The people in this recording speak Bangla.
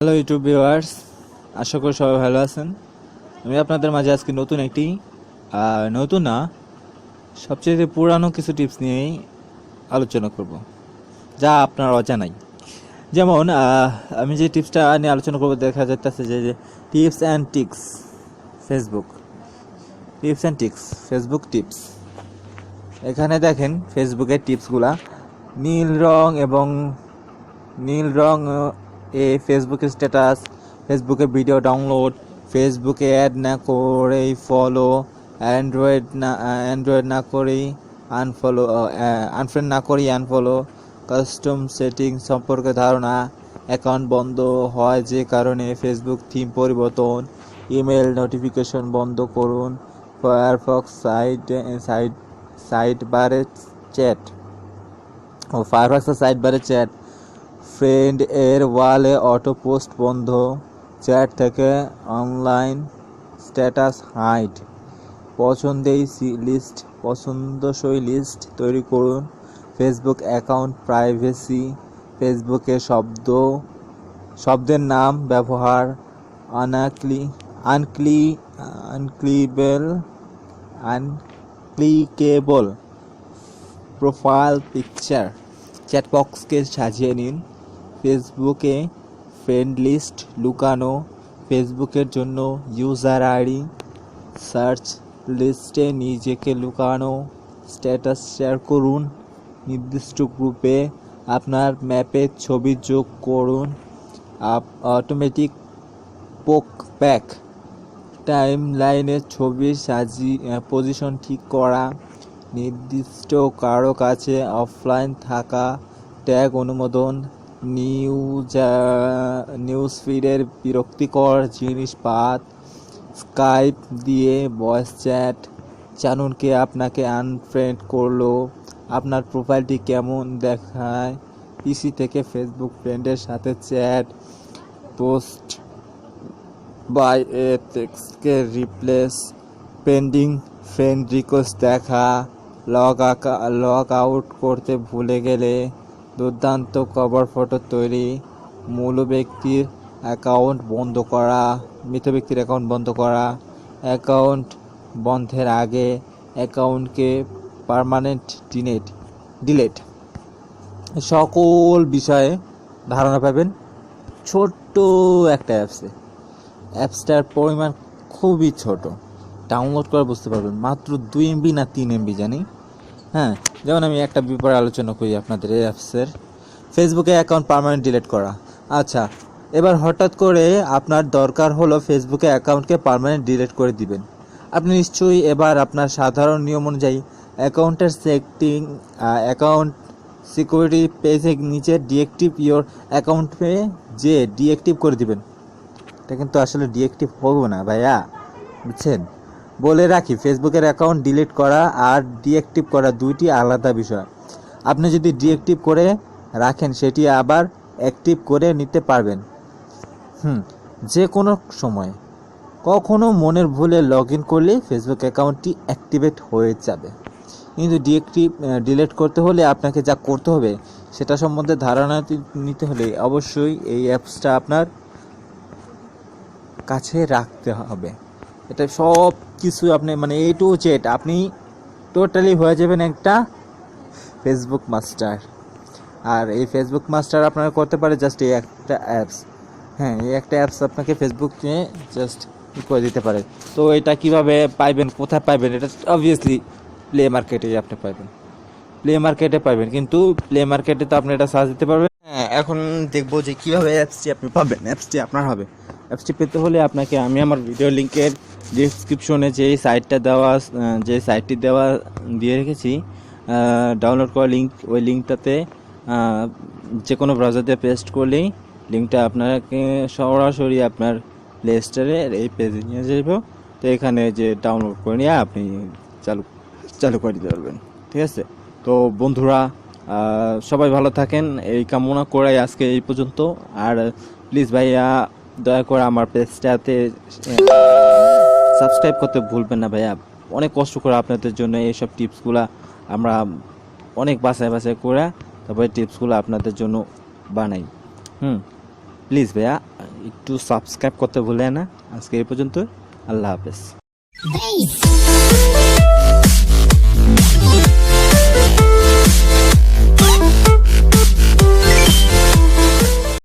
হ্যালো ইউটিউব ভিউয়ার্স আশা করি সবাই ভালো আছেন। আমি আপনাদের মাঝে আজকে নতুন একটি নতুন না, সবচেয়ে পুরানো কিছু টিপস নিয়েই আলোচনা করব, যা আপনার অজানাই। যেমন আমি যে টিপসটা নিয়ে আলোচনা করব, দেখা যাচ্ছে যে tips and tricks Facebook tips and tricks Facebook tips এখানে দেখেন ফেসবুকের টিপসগুলা নীল রং এবং নীল রং এ ফেসবুকের স্ট্যাটাস ফেসবুকে ভিডিও ডাউনলোড ফেসবুকে অ্যাড না করেই ফলো অ্যান্ড্রয়েড না অ্যান্ড্রয়েড না করেই আনফলো আনফ্রেন্ড না করেই আনফলো কাস্টম সেটিং সম্পর্কে ধারণা অ্যাকাউন্ট বন্ধ হয় যে কারণে ফেসবুক থিম পরিবর্তন ইমেল নোটিফিকেশন বন্ধ করুন ফায়ারফক্স সাইড সাইড সাইড বারে চ্যাট ও ফায়ারফক্সের সাইড বারে চ্যাট ফ্রেন্ড এর ওয়ালে অটো পোস্ট বন্ধ। চ্যাট থেকে অনলাইন স্ট্যাটাস হাইড। পছন্দেই লিস্ট পছন্দসই লিস্ট তৈরি করুন। Facebook account privacy. ফেসবুকে শব্দ শব্দের নাম ব্যবহার। আনাক্লি আনক্লি আনক্লিবেল আনক্লিকেবল প্রোফাইল পিকচার। চ্যাটবক্সকে সাজিয়ে নিন। ফেসবুকে ফ্রেন্ড লিস্ট লুকানো, ফেসবুকের জন্য ইউজার আইডি সার্চ লিস্টে নিজেকে লুকানো স্ট্যাটাস শেয়ার করুন, নির্দিষ্ট গ্রুপে আপনার ম্যাপে ছবি যোগ করুন, আপ অটোমেটিক পোক ব্যাক টাইম লাইনে ছবি সাজি পজিশন ঠিক করা, নির্দিষ্ট কারও কাছে অফলাইন থাকা ট্যাগ অনুমোদন নিউজ নিউজ ফিডের বিরক্তিকর জিনিসপাত, স্কাইপ দিয়ে ভয়েস চ্যাট। জানুন কে আপনাকে আনফ্রেন্ড করল। আপনার প্রোফাইলটি কেমন দেখায়? পিসি থেকে ফেসবুক ফ্রেন্ডের সাথে চ্যাট পোস্ট বাই এ টেক্সটকে রিপ্লেস। পেন্ডিং ফ্রেন্ড রিকোয়েস্ট দেখা। লগ লগ আউট করতে ভুলে গেলে দুর্দান্ত কভার ফটো তৈরি। মূল ব্যক্তির অ্যাকাউন্ট বন্ধ করা, মৃত ব্যক্তির অ্যাকাউন্ট বন্ধ করা। অ্যাকাউন্ট বন্ধের আগে অ্যাকাউন্টকে পার্মানেন্ট ডিনেট ডিলেট সকল বিষয়ে ধারণা পাবেন ছোট্ট একটা অ্যাপসে অ্যাপসটার পরিমাণ খুবই ছোট। ডাউনলোড করে বুঝতে পারবেন। মাত্র দুই এমবি না তিন এমবি জানি। হ্যাঁ যেমন আমি একটা ব্যাপারে আলোচনা করি আপনাদের এই অ্যাপসের ফেসবুকে অ্যাকাউন্ট পারমানেন্ট ডিলিট করা। আচ্ছা এবার হঠাৎ করে আপনার দরকার হলো ফেসবুকে অ্যাকাউন্টকে পারমানেন্ট ডিলিট করে দিবেন। আপনি নিশ্চয়ই এবার আপনার সাধারণ নিয়ম অনুযায়ী অ্যাকাউন্টের সেটিং অ্যাকাউন্ট সিকিউরিটি পেজে নিচে ডিএক্টিভ ইওর অ্যাকাউন্টে যে ডিএক্টিভ করে দিবেন। এটা কিন্তু আসলে ডিএক্টিভ হবে না ভাইয়া, বুঝছেন? বলে রাখি ফেসবুকের অ্যাকাউন্ট ডিলিট করা আর ডিএক্টিভ করা দুইটি আলাদা বিষয়। আপনি যদি ডিএক্টিভ করে রাখেন, সেটি আবার অ্যাক্টিভ করে নিতে পারবেন। হুম, যে কোনো সময়। কখনো মনের ভুলে লগ ইন করলে ফেসবুক অ্যাকাউন্টটি অ্যাক্টিভেট হয়ে যাবে। কিন্তু ডিএক্টিভ ডিলিট করতে হলে আপনাকে যা করতে হবে, সেটা সম্বন্ধে ধারণা নিতে হলে অবশ্যই এই অ্যাপসটা আপনার কাছে রাখতে হবে। এটা সব কিছু আপনি মানে এ টু জেড আপনি টোটালি হয়ে যাবেন একটা ফেসবুক মাস্টার আর এই ফেসবুক মাস্টার আপনারা করতে পারে জাস্ট এই একটা অ্যাপস হ্যাঁ এই একটা অ্যাপস আপনাকে ফেসবুক নিয়ে জাস্ট করে দিতে পারে। তো এটা কীভাবে পাইবেন কোথায় পাইবেন এটা অবভিয়াসলি প্লে মার্কেটে আপনি পাইবেন। প্লে মার্কেটে পাইবেন কিন্তু প্লে মার্কেটে তো আপনি এটা সার্চ দিতে পারবেন। হ্যাঁ এখন দেখব যে কীভাবে অ্যাপসটি আপনি পাবেন অ্যাপসটি আপনার হবে। অ্যাপসটি পেতে হলে আপনাকে আমি আমার ভিডিও লিঙ্কের ডিসক্রিপশনে যে সাইটটা দেওয়া যে সাইটটি দেওয়া, দিয়ে রেখেছি ডাউনলোড করা লিঙ্ক ওই লিঙ্কটাতে যে কোনো ব্রাউজার দিয়ে পেস্ট করলেই লিঙ্কটা আপনাকে সরাসরি আপনার প্লে স্টোরের এই পেজে নিয়ে যাব। তো এখানে যে ডাউনলোড করে নিয়ে আপনি চালু চালু করে দিতে পারবেন। ঠিক আছে? তো বন্ধুরা সবাই ভালো থাকেন। এই কামনা করাই আজকে এই পর্যন্ত। আর প্লিজ ভাইয়া, দয়া করে আমার পেজটাতে সাবস্ক্রাইব করতে ভুলবেন না ভাইয়া। অনেক কষ্ট করে আপনাদের জন্য এইসব টিপসগুলো আমরা অনেক বাসায় বাসায় করে তারপরে টিপসগুলো আপনাদের জন্য বানাই। হুম প্লিজ ভাইয়া, একটু সাবস্ক্রাইব করতে ভুলে না। আজকে এই পর্যন্ত আল্লাহ হাফেজ.